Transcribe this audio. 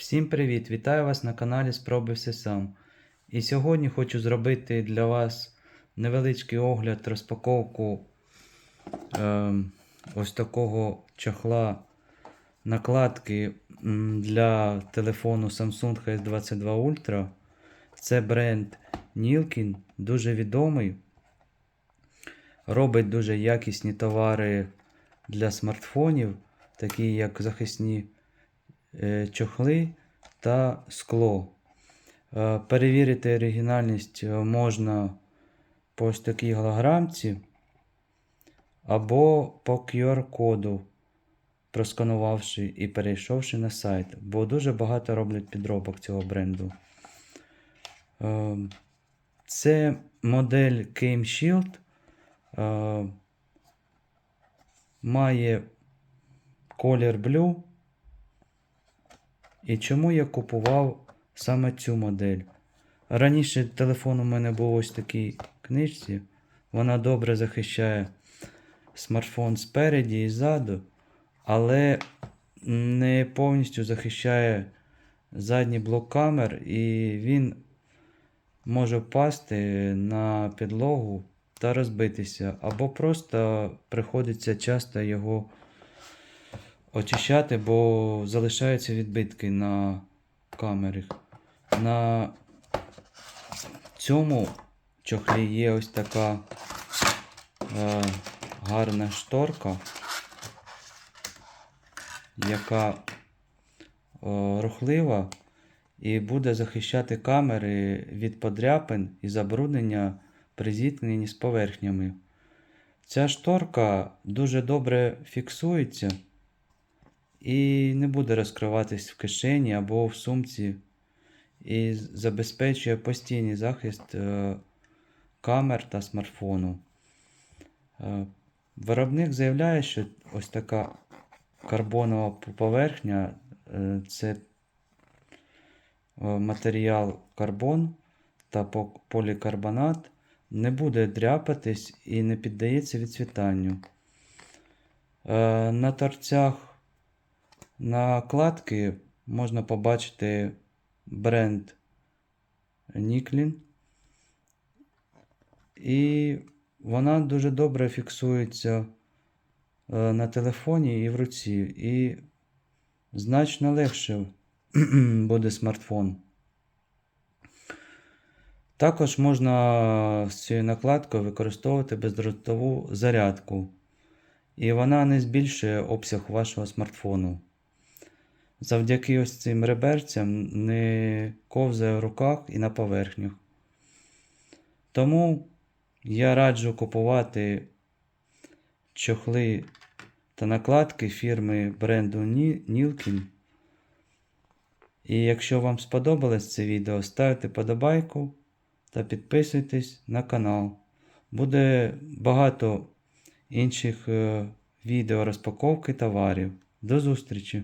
Всім привіт! Вітаю вас на каналі Спробуй все сам. І сьогодні хочу зробити для вас невеличкий огляд, розпаковку ем, ось такого чохла накладки для телефону Samsung S22 Ultra. Це бренд Nilkin, дуже відомий. Робить дуже якісні товари для смартфонів, такі як захисні е, чохли та скло. Е, Перевірити оригінальність е, можна по ось такій голограмці або по QR-коду, просканувавши і перейшовши на сайт, бо дуже багато роблять підробок цього бренду. Е, Це модель Game Shield. Е, Має колір Blue. І чому я купував саме цю модель? Раніше телефон у мене був ось такій книжці. Вона добре захищає смартфон спереді і ззаду, але не повністю захищає задній блок камер, і він може впасти на підлогу та розбитися, або просто приходиться часто його очищати, бо залишаються відбитки на камері. На цьому чохлі є ось така е, гарна шторка, яка е, рухлива і буде захищати камери від подряпин і забруднення при зіткненні з поверхнями. Ця шторка дуже добре фіксується і не буде розкриватись в кишені або в сумці, і забезпечує постійний захист е, камер та смартфону. Е, Виробник заявляє, що ось така карбонова поверхня е, це матеріал карбон та полікарбонат не буде дряпатись і не піддається відцвітанню. На торцях накладки можна побачити бренд Ніклін. І вона дуже добре фіксується е, на телефоні і в руці. І значно легше буде смартфон. Також можна з цією накладкою використовувати бездротову зарядку. І вона не збільшує обсяг вашого смартфону. Завдяки ось цим реберцям не ковзає в руках і на поверхнях. Тому я раджу купувати чохли та накладки фірми бренду Nilkin. І якщо вам сподобалось це відео, ставте подобайку та підписуйтесь на канал. Буде багато інших е, відео розпаковки товарів. До зустрічі!